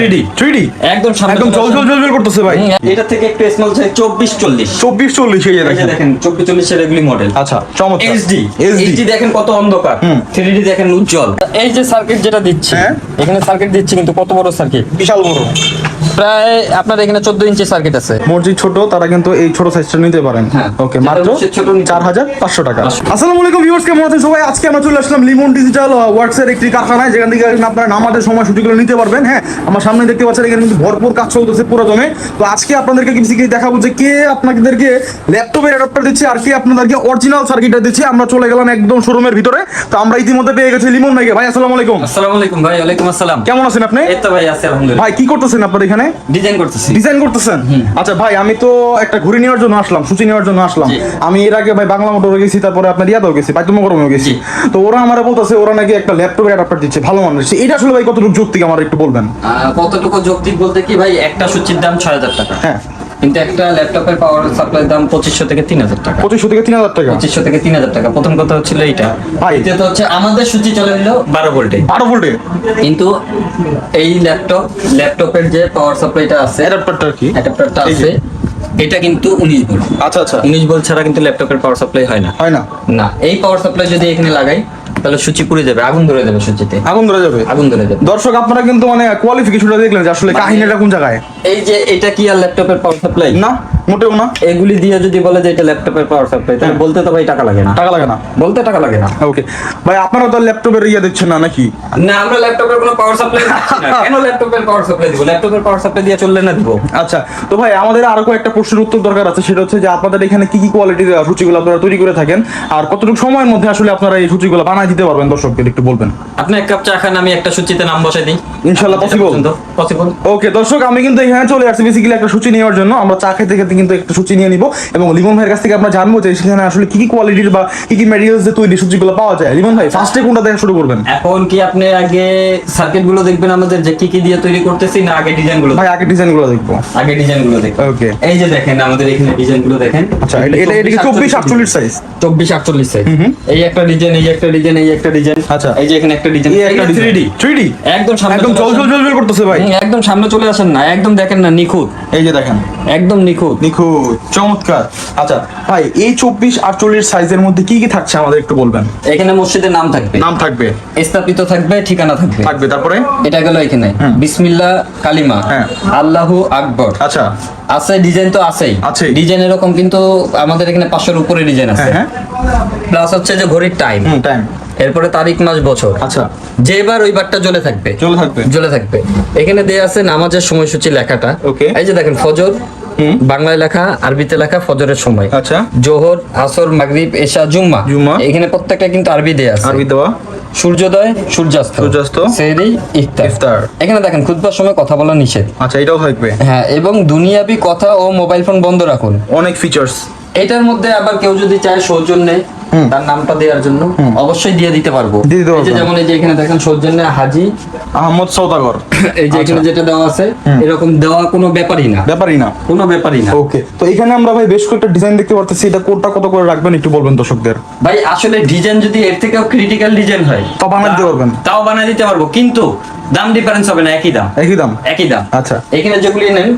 3D 3D একদম সামনে একদম জল জল জল জল করতেছে ভাই। এটা থেকে একটু স্মল চাই চব্বিশ চল্লিশ। চব্বিশ চল্লিশ এই যে দেখেন। দেখেন চব্বিশ চল্লিশের এগুলি মডেল আচ্ছা চমৎকার। এইচডি এইচডি দেখেন কত অন্ধকার। হুম। থ্রি ডি দেখেন উজ্জ্বল। এই যে সার্কিট যেটা দিচ্ছি হ্যাঁ। এখানে সার্কিট দিচ্ছে কিন্তু কত বড় সার্কিট বিশাল বড়। প্রায় আপনার এখানে চোদ্দ ইঞ্চি সার্কিট আছে। মসজিদ ছোট তারা কিন্তু এই ছোট সাইজটা নিতে পারেন। হ্যাঁ। ওকে মাত্র ছোট নিতে চার হাজার পাঁচশো টাকা। আসসালামু আলাইকুম ভিউয়ার্স কেমন আছেন সবাই? আজকে আমরা চলে আসলাম লিমন ডিজিটাল ওয়ার্কসের একটি কারখানায় যেখান থেকে আপনারা নামাজের সময় ছুটিগুলো নিতে পারবেন। হ্যাঁ আমার সামনে দেখতে পাচ্ছেন এখানে কিন্তু ভরপুর কাজ চলতেছে পুরো জমে তো আজকে আপনাদেরকে কিছু কিছু দেখাবো যে কে আপনাদেরকে ল্যাপটপের অ্যাডাপ্টার দিচ্ছে আর কে আপনাদেরকে অরিজিনাল সার্কিটটা দিচ্ছে। আমরা চলে গেলাম একদম শোরুমের ভিতরে। তো আমরা ইতিমধ্যে পেয়ে গেছি লিমন ভাইকে। ভাই আসসালামু আলাইকুম। আসসালামু আলাইকুম ভাই ওয়ালাইকুম আসসালাম। কেমন আছেন আপনি? এই তো ভাই আছে আলহামদুলিল্লাহ। ভাই কি করতেছেন আপনার এখানে? ডিজাইন করতেছি। ডিজাইন করতেছেন? আচ্ছা ভাই আমি তো একটা ঘুরে নেওয়ার জন্য আসলাম সূচি নেওয়ার জন্য আসলাম। আমি এর আগে ভাই বাংলা মোটর গেছি তারপরে আপনার ইয়াতেও গেছি বাইতুমকরমেও গেছি। তো ওরা আমার বলতেছে ওরা নাকি একটা ল্যাপটপের অ্যাডাপ্টার দিচ্ছে ভালো মানুষ এটা আসলে ভাই কতটুকু যুক্তি আমার একটু বলবেন? কতটুকু যৌক্তিক বলতে কি ভাই একটা সূচির দাম ছয় হাজার টাকা। হ্যাঁ। কিন্তু একটা ল্যাপটপের পাওয়ার সাপ্লাই দাম পঁচিশশো থেকে তিন হাজার টাকা। পঁচিশশো থেকে তিন হাজার টাকা? পঁচিশশো থেকে তিন হাজার টাকা। প্রথম কথা হচ্ছিল এইটা। ভাই। দ্বিতীয়ত হচ্ছে আমাদের সূচি চলে হলো বারো ভোল্টে। বারো ভোল্টে? কিন্তু এই ল্যাপটপ ল্যাপটপের যে পাওয়ার সাপ্লাইটা আছে অ্যাডাপ্টারটা কি? অ্যাডাপ্টারটা আছে এটা কিন্তু উনিশ ভোল্ট। আচ্ছা আচ্ছা। উনিশ ভোল্ট ছাড়া কিন্তু ল্যাপটপের পাওয়ার সাপ্লাই হয় না। হয় না? না। এই পাওয়ার সাপ্লাই যদি এখানে লাগাই তাহলে সূচি পুড়ে যাবে আগুন ধরে যাবে সূচিতে। আগুন ধরে যাবে। আগুন ধরে যাবে। দর্শক আপনারা কিন্তু মানে কোয়ালিফিকেশনটা দেখলেন যে আসলে মানে- কাহিনীটা কোন জায়গায়? এই যে এটা কি আর ল্যাপটপের পাওয়ার সাপ্লাই না মোটেও না। এগুলি দিয়ে যদি বলে যে এটা ল্যাপটপের পাওয়ার সাপ্লাই তাহলে বলতে তো ভাই টাকা লাগে না। টাকা লাগে না। বলতে টাকা লাগে না। ওকে ভাই আপনারা তো ল্যাপটপের ইয়ে দিচ্ছেন না নাকি? না আমরা ল্যাপটপের কোনো পাওয়ার সাপ্লাই না। কেন ল্যাপটপের পাওয়ার সাপ্লাই দিব? ল্যাপটপের পাওয়ার সাপ্লাই দিয়ে চললে না দিব? আচ্ছা তো ভাই আমাদের আরও কয়েকটা প্রশ্নের উত্তর দরকার আছে। সেটা হচ্ছে যে আপনাদের এখানে কি কি কোয়ালিটির সূচিগুলো আপনারা তৈরি করে থাকেন? আর কতটুকু সময়ের মধ্যে আসলে আপনারা এই সূচিগুলো বানায় দিতে পারবেন দর্শকদের একটু বলবেন? আপনি এক কাপ চা খান আমি একটা সূচিতে নাম বসাই দিই। ইনশাল্লাহ possible? পসিবল ওকে দর্শক আমি কিন্তু এখানে চলে আসছি। বেসিক্যালি একটা সূচি নেওয়ার জন্য। আমরা চা খেতে খেতে কিন্তু একটা সূচি নিয়ে নিব। এবং লিমন ভাইয়ের কাছ থেকে আমরা জানব যে সেখানে আসলে কি কি কোয়ালিটির বা কি কি ম্যাটেরিয়ালস দিয়ে তৈরি সূচিগুলো পাওয়া যায়। লিমন ভাই ফার্স্টে কোনটা দেখা শুরু করবেন? এখন কি আপনি আগে সার্কিটগুলো দেখবেন আমাদের যে কি কি দিয়ে তৈরি করতেছি না আগে ডিজাইনগুলো ভাই আগে ডিজাইনগুলো দেখব। আগে ডিজাইনগুলো দেখবেন। Okay. এই যে দেখেন আমাদের এখানে ডিজাইনগুলো দেখেন। আচ্ছা এটা এটা কি চব্বিশ আটচল্লিশ সাইজ চব্বিশ আটচল্লিশ সাইজ এই একটা ডিজাইন এই একটা ডিজাইন এই একটা ডিজাইন আচ্ছা। এই যে এখানে একটা ডিজাইন এই একটা থ্রি ডি থ্রি ডি একদম সামনে একদম জল জল জল করতেছে ভাই। একদম সামনে চলে আসেন না। একদম দেখেন না নিখুঁত। এই যে দেখেন। একদম নিখুঁত। নিখুঁত চমৎকার। আচ্ছা ভাই এই চব্বিশ আটচল্লিশ সাইজের মধ্যে কি কি থাকছে আমাদের একটু বলবেন? এখানে মসজিদের নাম থাকবে। নাম থাকবে। স্থাপিত থাকবে ঠিকানা থাকবে। থাকবে তারপরে? এটা গেল এখানে। বিসমিল্লাহ কালিমা। হ্যাঁ। আল্লাহু আকবর। আচ্ছা। আছে ডিজাইন তো আছেই। আছে। ডিজাইন এরকম কিন্তু আমাদের এখানে পাঁচশোর উপরে ডিজাইন আছে। হ্যাঁ, প্লাস হচ্ছে যে ঘড়ির টাইম টাইম এরপরে তারিখ মাস বছর। আচ্ছা। যেবার ওই বারটা জ্বলে থাকবে। চলে থাকবে। জ্বলে থাকবে। এখানে দেয়া আছে নামাজের সময়সূচি লেখাটা। Okay. এই যে দেখেন ফজর বাংলায় লেখা আরবিতে লেখা ফজরের সময়। আচ্ছা। জোহর আসর মাগরিব এশা জুম্মা। জুম্মা। এখানে প্রত্যেকটা কিন্তু আরবি দেয়া আছে। আরবি দেওয়া। সূর্যোদয় সূর্যাস্ত। সূর্যাস্ত। সেহরি ইফতার। ইফতার। এখানে দেখেন খুতবার সময় কথা বলা নিষেধ। আচ্ছা এটাও থাকবে। হ্যাঁ এবং দুনিয়াবি কথা ও মোবাইল ফোন বন্ধ রাখুন। অনেক ফিচার্স এটার মধ্যে আবার কেউ যদি চায় সৌজন্যে তার নামটা দেওয়ার জন্য অবশ্যই দিয়ে দিতে পারব। যেমন এই যে এখানে দেখেন সৌজন্যে হাজি আহমদ সৌদাগর এই যে এখানে যেটা দেওয়া আছে এরকম দেওয়া কোনো ব্যাপারই না। ব্যাপারই না। কোনো ব্যাপারই না। ওকে। তো এখানে আমরা ভাই বেশ কয়েকটা ডিজাইন দেখতে পারতেছি। এটা কোনটা কত করে রাখবেন একটু বলবেন দর্শকদের? ভাই আসলে ডিজাইন যদি এর থেকেও ক্রিটিক্যাল ডিজাইন হয় তাও বানাই দিতে পারবেন? তাও বানিয়ে দিতে পারব। কিন্তু দাম ডিফারেন্স হবে না একই দাম। একই দাম? একই দাম। আচ্ছা। এখানে যেগুলি নেন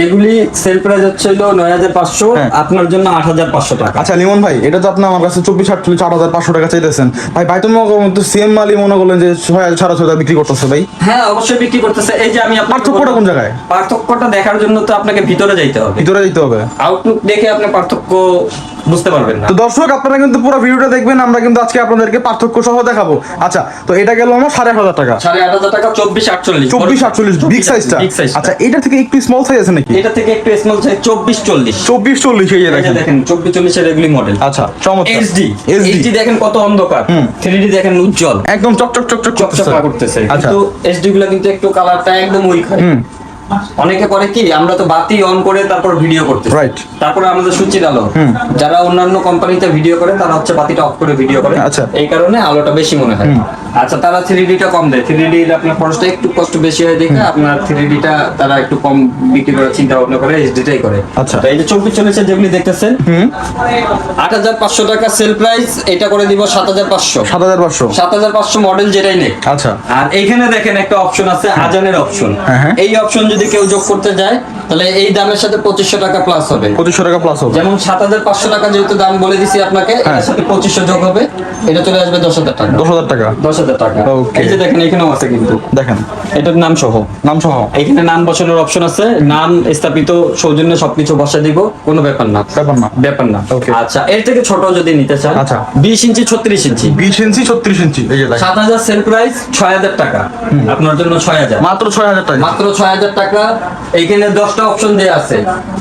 এগুলি সেল প্রাইস হচ্ছে হলো নয় হাজার পাঁচশো হ্যাঁ। আপনার জন্য আট হাজার পাঁচশো টাকা। আচ্ছা লিমন ভাই এটা তো আপনি আমার কাছে চব্বিশ আটচল্লিশ চার হাজার পাঁচশো টাকা চাইতেছেন। ভাই ভাই তুমি সেম মালই মনে করলেন যে ছয় হাজার সাড়ে ছয় হাজার বিক্রি করতেছে ভাই? হ্যাঁ অবশ্যই বিক্রি করতেছে। এই যে আমি পার্থক্যটা কোন জায়গায়? পার্থক্যটা দেখার জন্য তো আপনাকে ভিতরে যাইতে হবে। ভিতরে যাইতে হবে। আউটলুক দেখে আপনি পার্থক্য বুঝতে পারবেন না। তো দর্শক আপনারা কিন্তু পুরো ভিডিওটা দেখবেন আমরা কিন্তু আজকে আপনাদেরকে পার্থক্য সহ দেখাবো। আচ্ছা তো এটা গেল আমার সাড়ে আট হাজার টাকা। সাড়ে আট হাজার টাকা চব্বিশ আটচল্লিশ। চব্বিশ আটচল্লিশ বিগ সাইজটা আচ্ছা এটা থেকে একটু স্মল সাইজ আছে নাকি? এটা থেকে একটু স্মল সাইজ চব্বিশ চল্লিশ। চব্বিশ চল্লিশ এই দেখেন। দেখেন চব্বিশ চল্লিশের এগুলি মডেল আচ্ছা চমৎকার। এইচডি এইচডি দেখেন কত অন্ধকার। হুম। থ্রি ডি দেখেন উজ্জ্বল। একদম চকচক চকচক চকচকা করতেছে। আচ্ছা। কিন্তু এইচডি গুলো কিন্তু একটু কালারটা একদম উইক হয় অনেকে করে কি আমরা তো বাতি অন করে তারপর ভিডিও করতে Right. তারপরে আমাদের সূচির আলো যারা অন্যান্য কোম্পানিতে ভিডিও করে তারা হচ্ছে বাতিটা অফ করে ভিডিও করে। আচ্ছা। এই কারণে আলোটা বেশি মনে হয়। আচ্ছা তারা থ্রি ডিটা কম দেয়। থ্রি ডি আপনার খরচটা একটু কষ্ট বেশি হয় দেখে আপনার থ্রি ডিটা তারা একটু কম বিক্রি করার চিন্তা ভাবনা করে এইচডিটাই করে। আচ্ছা। এই যে চব্বিশ চল্লিশে যেগুলি দেখতেছেন আট হাজার পাঁচশো টাকা সেল প্রাইস এটা করে দিব সাত হাজার পাঁচশো। সাত হাজার পাঁচশো। সাত হাজার পাঁচশো মডেল যেটাই নেই আচ্ছা। আর এইখানে দেখেন একটা অপশন আছে আজানের অপশন হ্যাঁ, হ্যাঁ। এই অপশন যদি কেউ যোগ করতে যায় তাহলে এই দামের সাথে পঁচিশশো টাকা প্লাস হবে। পঁচিশশো টাকা প্লাস হবে। যেমন সাত হাজার পাঁচশো টাকা যেহেতু দাম বলে দিছি আপনাকে হ্যাঁ। এর সাথে পঁচিশশো যোগ হবে এটা চলে আসবে দশ হাজার টাকা। দশ হাজার টাকা। দশ হাজার টাকা। Okay. এই যে দেখেন এখানেও আছে কিন্তু। দেখেন। এটার নাম সহ। নাম সহ। এখানে নাম বসানোর অপশন আছে নাম স্থাপিত সৌজন্য সবকিছু বসা দিব কোনো ব্যাপার না। ব্যাপার না। ব্যাপার না। আচ্ছা এর থেকে ছোট যদি নিতে চান আচ্ছা। বিশ ইঞ্চি ছত্রিশ ইঞ্চি। বিশ ইঞ্চি ছত্রিশ ইঞ্চি। সাত হাজার সেল প্রাইস ছয় হাজার টাকা। আপনার জন্য ছয় হাজার। মাত্র ছয় হাজার টাকা। মাত্র ছয় হাজার টাকা এইখানে দশটা অপশন দেওয়া আছে।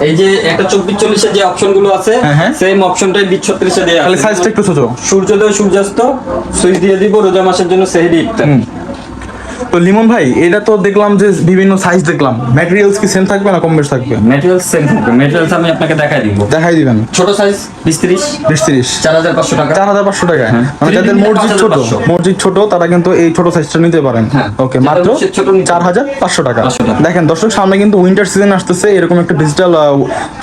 এই যে একটা চব্বিশ চল্লিশে যে অপশনগুলো আছে হ্যাঁ, হ্যাঁ। সেম অপশনটাই বিশ ছত্রিশে দেওয়া আছে। সাইজটা একটু ছোট। সূর্যোদয় সূর্যাস্ত সুইচ দিয়ে দিব রোজা মাসের জন্য সেহরি ইফতার। তো লিমন ভাই এটা তো দেখলাম যে বিভিন্ন সাইজ দেখলাম। ম্যাটেরিয়ালস কি সেম থাকবে না কম বেশ থাকবে? ম্যাটেরিয়ালস সেম থাকবে। ম্যাটেরিয়ালস আমি আপনাকে দেখাই দিব। দেখাই দিবেন। ছোট সাইজ বিশ ত্রিশ। বিশ তিরিশ। চার হাজার পাঁচশো টাকা। চার হাজার পাঁচশো টাকায়। মানে যাদের 3D মসজিদ ছোট 5,500 মসজিদ ছোট তারা কিন্তু এই ছোট সাইজটা নিতে পারেন। হ্যাঁ। ওকে যাদের মাত্র মসজিদ ছোট নিতে চার হাজার পাঁচশো টাকা। দেখেন দর্শক সামনে কিন্তু উইন্টার সিজন আসতেছে। এরকম একটা ডিজিটাল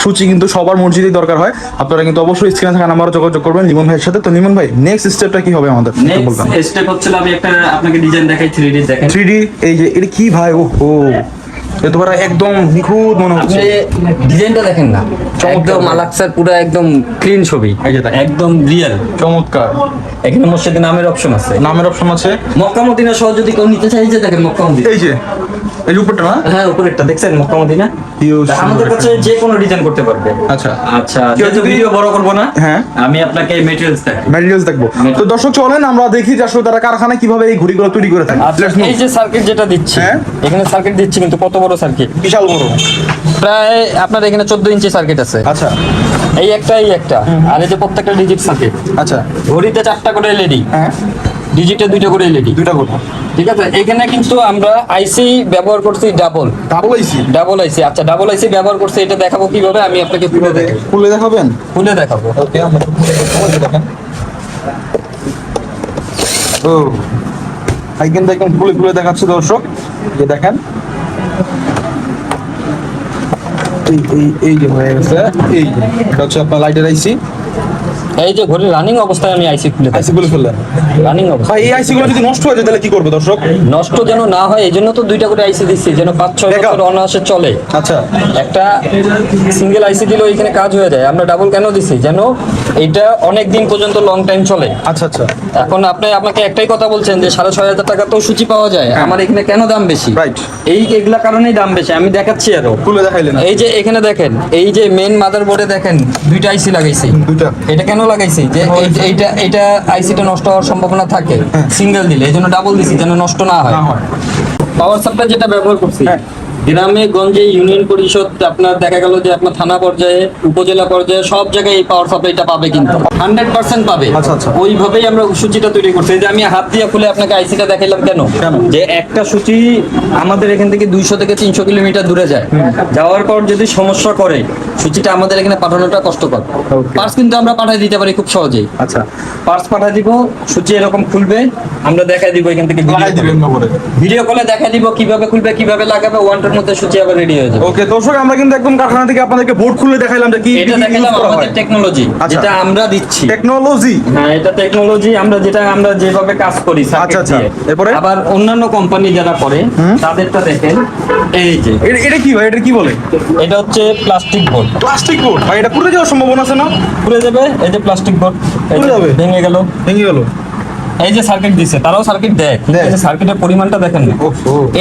সূচি কিন্তু সবার মসজিদই দরকার হয়। আপনারা কিন্তু অবশ্যই স্ক্রিনে থাকা নাম্বারে যোগাযোগ করবেন লিমন ভাইয়ের সাথে। তো লিমন ভাই নেক্সট স্টেপটা কি হবে আমাদের? নেক্সট স্টেপ হচ্ছে আমি একটা আপনাকে ডিজাইন দেখাই থ্রি ডি দেখেন থ্রি এই যে এটা কি ভাই? ও। হো এ একদম নিখুঁত মনে হচ্ছে। ডিজাইনটা দেখেন না। একদম। আলাক্সার পুরো একদম ক্লিন ছবি। একদম রিয়েল চমৎকার। এখানে মসজিদে নামের অপশন আছে। নামের অপশন আছে। মক্কা মদিনা সহ যদি কেউ নিতে চাই যে দেখেন মক্কা মদিনা এই যে এই উপরটা না? হ্যাঁ উপরেরটা দেখছেন মদিনা Huge আমাদের কাছে যে কোনো ডিজাইন করতে পারবে। আচ্ছা। আচ্ছা যেহেতু ভিডিও বড় করব না হ্যাঁ। আমি আপনাকে মেটেরিয়ালস দেখাই ম্যাটেরিয়ালস দেখব। তো দর্শক চলেন আমরা দেখি যে আসলে তারা কারখানায় কীভাবে এই ঘড়িগুলো তৈরি করে থাকে। আচ্ছা এই যে সার্কিট যেটা দিচ্ছি হ্যাঁ। এখানে সার্কিট দিচ্ছি কিন্তু কত বড় সার্কিট বিশাল বড়। প্রায় আপনার এখানে চোদ্দ ইঞ্চি সার্কিট আছে। আচ্ছা। এই একটা এই একটা। আর এই যে প্রত্যেকটা ডিজিট সার্কিট আচ্ছা। ঘড়িতে চারটা করে এলইডি হ্যাঁ। ডিজিটে দুইটা করে এলইডি দুইটা কথা ঠিক আছে? এখানে কিন্তু আমরা আইসি ব্যবহার করছি double double IC double IC আচ্ছা ডাবল আইসি ব্যবহার করছি এটা দেখাবো কীভাবে? আমি আপনাকে খুলে খুলে দেখাবেন? খুলে দেখাবো। ওকে আমরা দেখেন। ও কিন্তু একদম খুলে খুলে দেখাচ্ছে দর্শক। যে দেখেন। এই এই এই যে হয়ে গেছে। এই। এটা হচ্ছে আপনার লাইটের আইসি এই যে ঘড়ি রানিং অবস্থায় আমি আইসি খুলে আইসি বলে ফেললেন। রানিং অবস্থা। ভাই এই আইসি গুলো যদি নষ্ট হয়ে যায় তাহলে কি করবে দর্শক? নষ্ট যেন না হয় এই জন্য তো দুইটা করে আইসি দিচ্ছি যেন পাঁচ ছয়? বছর অনায়াসে চলে। আচ্ছা। একটা সিঙ্গেল আইসি দিলেও এখানে কাজ হয়ে যায় আমরা ডাবল কেন দিছি? যেন এটা অনেক দিন পর্যন্ত লং টাইম চলে। আচ্ছা আচ্ছা। এখন আপনি আপনাকে একটাই কথা বলছেন যে সাড়ে ছয় হাজার টাকা তো সূচি পাওয়া যায় আমার এখানে কেন দাম বেশি. এই এগুলা কারণেই দাম বেশি আমি দেখাচ্ছি আরও। খুলে দেখাইলেন এই যে এখানে দেখেন এই যে মেন মাদার বোর্ডে দেখেন দুইটা আইসি লাগাইছি। দুইটা। এটা কেন লাগাইছি যে এই- এইটা এইটা আইসিটা নষ্ট হওয়ার সম্ভাবনা থাকে সিঙ্গেল দিলে। এই জন্য ডাবল দিছি যেন নষ্ট না হয়। না হয়। পাওয়ার সাপ্লাই যেটা ব্যবহার করছি হ্যাঁ। গ্রামে গঞ্জে ইউনিয়ন পরিষদ আপনার দেখা গেল যে আপনার থানা পর্যায়ে উপজেলা পর্যায়ে সব জায়গায় এই পাওয়ার সাপ্লাইটা পাবে কিন্তু। হান্ড্রেড পার্সেন্ট পাবে। আচ্ছা, আচ্ছা। ওইভাবেই আমরা সূচিটা তৈরি করছি। যে আমি হাত দিয়ে খুলে আপনাকে আইসিটা দেখাইলাম কেন? যে একটা সূচি আমাদের এখান থেকে দুইশো থেকে তিনশো কিলোমিটার দূরে যায়। যাওয়ার পর যদি সমস্যা করে সূচিটা আমাদের এখানে পাঠানোটা কষ্টকর। পার্স কিন্তু আমরা পাঠিয়ে দিতে পারি খুব সহজেই। আচ্ছা। পার্স পাঠিয়ে দিব সূচি এরকম খুলবে আমরা দেখাই দিব এখান থেকে ভিডিও কলে দেখা দিব কীভাবে খুলবে কীভাবে লাগাবে ওয়ানটার মধ্যে সূচি আবার রেডি হয়ে যাবে। ওকে দর্শক আমরা কিন্তু একদম কারখানা থেকে আপনাদেরকে বোর্ড খুলে দেখাইলাম যে কি এটা দেখালাম আমাদের টেকনোলজি আচ্ছা। যেটা আমরা দিচ্ছি। টেকনোলজি হ্যাঁ এটা টেকনোলজি আমরা যেটা আমরা যেভাবে কাজ করি আচ্ছা, আচ্ছা। এরপরে? আবার অন্যান্য কোম্পানি যারা করে তাদেরটা দেখেন এই যে। এটা কি ভাই? এটা কি বলে? এটা হচ্ছে প্লাস্টিক বোর্ড প্লাস্টিক বোর্ড ভাই এটা পুড়ে যাওয়ার সম্ভাবনা আছে না? পুড়ে যাবে এই যে প্লাস্টিক বোর্ড পুড়ে যাবে? ভেঙে গেল। ভেঙে গেল। এই যে সার্কিট দিছে তারাও সার্কিট দেয়। এই যে সার্কিটের পরিমাণটা দেখেন।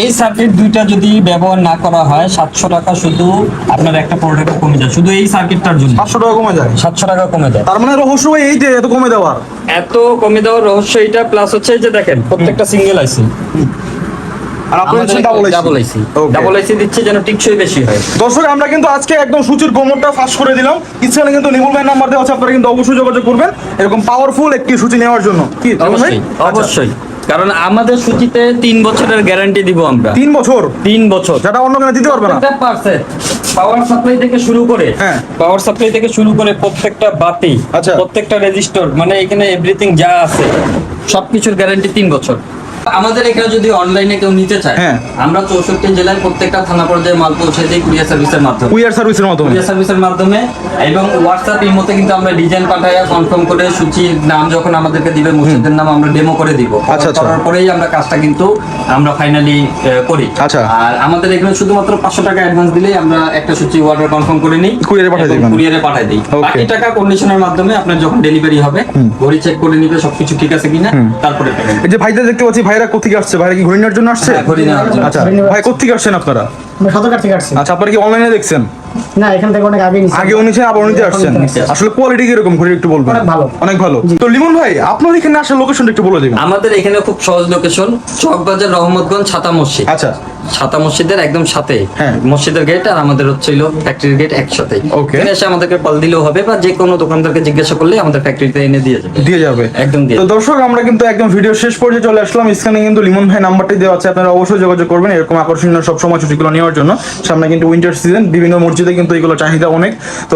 এই সার্কিট দুইটা যদি ব্যবহার না করা হয় সাতশো টাকা শুধু আপনার একটা প্রোডাক্ট কমে যায় শুধু এই সার্কিটটার জন্য। সাতশো টাকা কমে যায়? সাতশো টাকা কমে যায়। তার মানে রহস্য এই যে এত কমে দেওয়ার। এত কমে দেওয়ার রহস্য এটা প্লাস হচ্ছে এই যে দেখেন প্রত্যেকটা সিঙ্গেল আইসি আর আপনার হচ্ছে double double IC double IC দিচ্ছে যেন টিকসই বেশি হয়। দর্শক আমরা কিন্তু আজকে একদম সূচির গোমরটা ফাঁস করে দিলাম। ইচ্ছালে কিন্তু ভাই নাম্বার দেওয়া আছে আপনারা কিন্তু অবশ্যই যোগাযোগ করবেন। এরকম পাওয়ারফুল একটি সূচি নেওয়ার জন্য। কি অবশ্যই আচ্ছা। অবশ্যই। কারণ আমাদের সূচিতে তিন বছরের গ্যারান্টি দিব আমরা। তিন বছর? তিন বছর। যেটা অন্য কেন দিতে পারবে না। পাওয়ার সাপ্লাই থেকে শুরু করে হ্যাঁ। পাওয়ার সাপ্লাই থেকে শুরু করে প্রত্যেকটা বাতি আচ্ছা। প্রত্যেকটা রেজিস্টর মানে এখানে এভরিথিং যা আছে সবকিছুর গ্যারান্টি তিন বছর। আমাদের এখানে যদি অনলাইনে কেউ নিতে চায় হ্যাঁ। আমরা চৌষট্টি জেলায় প্রত্যেকটা থানা পর্যায়ে মাল পৌঁছে দিই কুরিয়ার সার্ভিসের মাধ্যমে কুরিয়ার সার্ভিসের মাধ্যমে কুরিয়ার সার্ভিসের মাধ্যমে এবং হোয়াটসঅ্যাপ ইমোতে কিন্তু আমরা ডিজাইন পাঠাইয়া কনফার্ম করে সূচির নাম যখন আমাদেরকে দিবে মসজিদের নাম আমরা ডেমো করে দিব আচ্ছা, আচ্ছা। করার পরেই আমরা কাজটা কিন্তু আমরা ফাইনালি করি আচ্ছা। আর আমাদের এখানে শুধুমাত্র পাঁচশো টাকা অ্যাডভান্স দিলেই আমরা একটা সূচি অর্ডার কনফার্ম করে নিই কুরিয়ারে পাঠিয়ে দিবেন। কুরিয়ারে পাঠাই দিই. বাকি টাকা কন্ডিশনের মাধ্যমে আপনার যখন ডেলিভারি হবে ঘড়ি চেক করে নিবে সবকিছু ঠিক আছে কিনা তারপরে। এই যে ভাইদের দেখতে পাচ্ছি ভাইরা কোথেকে আসছে? ভাইরা কি ঘড়ি নেওয়ার জন্য আসছে? হ্যাঁ, নেওয়ার জন্য। আচ্ছা ভাই কোথেকে আসছেন আপনারা? আমরা সদরঘাট থেকে আসছি আচ্ছা আপনারা কি অনলাইনে দেখছেন? না এখান থেকে অনেক আগে আগে নিচে আবার আসছেন। আসলে কোয়ালিটি কীরকম? ঘড়ি একটু বলবেন। অনেক ভালো। অনেক ভালো। তো লিমন ভাই আপনার এখানে আসার লোকেশনটা একটু বলে দিবেন। আমাদের এখানে খুব সহজ লোকেশন চকবাজার রহমতগঞ্জ ছাতা মসজিদ। আচ্ছা। ছাতা মসজিদের একদম সাথে। হ্যাঁ। মসজিদের গেট আর আমাদের হচ্ছে হলো ফ্যাক্টরির গেট একসাথে. এখানে এসে আমাদেরকে কল দিলেও হবে বা যে কোনো দোকানদারকে জিজ্ঞাসা করলে আমাদের ফ্যাক্টরিতে এনে দিয়ে যাবে। দিয়ে যাবে। একদম দিয়ে। তো দর্শক আমরা কিন্তু একদম ভিডিও শেষ পর্যায়ে চলে আসলাম। স্ক্রিনে কিন্তু লিমন ভাই নাম্বারটি দেওয়া আছে আপনারা অবশ্যই যোগাযোগ করবেন এরকম আকর্ষণীয় সব সময় ছুটিগুলো নেওয়ার জন্য। সামনে কিন্তু উইন্টার সিজন বিভিন্ন মসজিদে কিন্তু এগুলো চাহিদা অনেক। তো